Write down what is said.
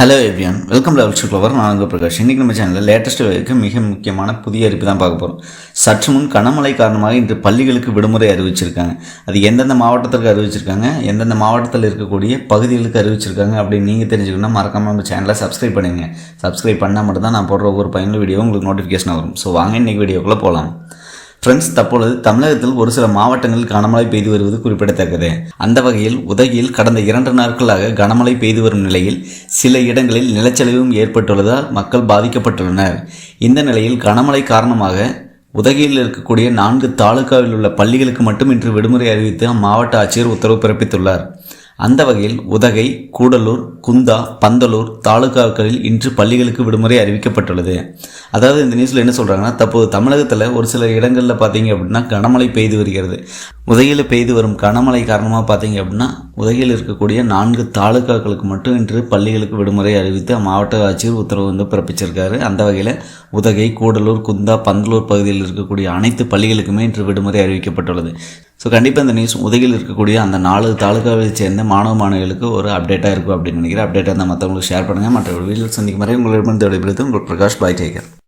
Hello everyone welcome level சுக்லவர் நான் உங்கள் பிரகாஷ். இன்றைக்கி நம்ம சேனலில் லேட்டஸ்ட் வரைக்கும் மிக முக்கியமான புதிய அறிவிப்பு தான் பார்க்க போகிறோம் சற்று முன் கனமழை காரணமாக இன்று பள்ளிகளுக்கு விடுமுறை அறிவிச்சிருக்காங்க. அது எந்தெந்த மாவட்டத்திற்கு அறிவிச்சிருக்காங்க? எந்தெந்த மாவட்டத்தில் இருக்கக்கூடிய பகுதிகளுக்கு அறிவிச்சிருக்காங்க? அப்படின்னு நீங்கள் தெரிஞ்சுக்கணும்னா மறக்காம நம்ம சேனலை சப்ஸ்கிரைப் பண்ணுங்கள் சப்ஸ்கிரைப் பண்ணால் மட்டும் தான் நான் போடுற ஒவ்வொரு பயனுள்ள வீடியோ உங்களுக்கு நோட்டிஃபிகேஷன் வரும். ஸோ வாங்க இன்றைக்கி வீடியோக்குள்ளே போகலாம் ஃப்ரெண்ட்ஸ் தற்பொழுது தமிழகத்தில் ஒரு சில மாவட்டங்களில் கனமழை பெய்து வருவது குறிப்பிடத்தக்கது. அந்த வகையில் உதகையில் கடந்த இரண்டு நாட்களாக கனமழை பெய்து வரும் நிலையில் சில இடங்களில் நிலச்சரிவும் ஏற்பட்டுள்ளதால் மக்கள் பாதிக்கப்பட்டுள்ளனர். இந்த நிலையில் கனமழை காரணமாக உதகையில் இருக்கக்கூடிய நான்கு தாலுகாவில் உள்ள பள்ளிகளுக்கு மட்டும் இன்று விடுமுறை அறிவித்து அம்மாவட்ட ஆட்சியர் உத்தரவு பிறப்பித்துள்ளார். அந்த வகையில் உதகை கூடலூர் குந்தா பந்தலூர் தாலுகாக்களில் இன்று பள்ளிகளுக்கு விடுமுறை அறிவிக்கப்பட்டுள்ளது. அதாவது இந்த நியூஸில் என்ன சொல்கிறாங்கன்னா தற்போது தமிழகத்தில் ஒரு சில இடங்களில் பார்த்தீங்க அப்படின்னா கனமழை பெய்து வருகிறது. உதகையில் பெய்து வரும் கனமழை காரணமாக பார்த்தீங்க அப்படின்னா உதகையில் இருக்கக்கூடிய நான்கு தாலுக்காக்களுக்கு மட்டும் இன்று பள்ளிகளுக்கு விடுமுறை அறிவித்து மாவட்ட ஆட்சியர் உத்தரவு வந்து பிறப்பிச்சிருக்காரு. அந்த வகையில் உதகை கூடலூர் குந்தா பந்தலூர் பகுதியில் இருக்கக்கூடிய அனைத்து பள்ளிகளுக்குமே இன்று விடுமுறை அறிவிக்கப்பட்டுள்ளது. ஸோ கண்டிப்பாக இந்த நியூஸ் உதகையில் இருக்கக்கூடிய அந்த நாலு தாலுக்காவை சேர்ந்த மாணவ மாணவிகளுக்கு ஒரு அப்டேட்டாக இருக்கும் அப்படின்னு நினைக்கிறேன். அப்டேட்டாக இருந்தால் மற்றவங்களுக்கு ஷேர் பண்ணுங்கள் மற்ற வீடியோ சந்திக்கும் வரை உங்களிடமிருந்து விடைபெறுது உங்கள் பிரகாஷ் பாய் டேக்கர்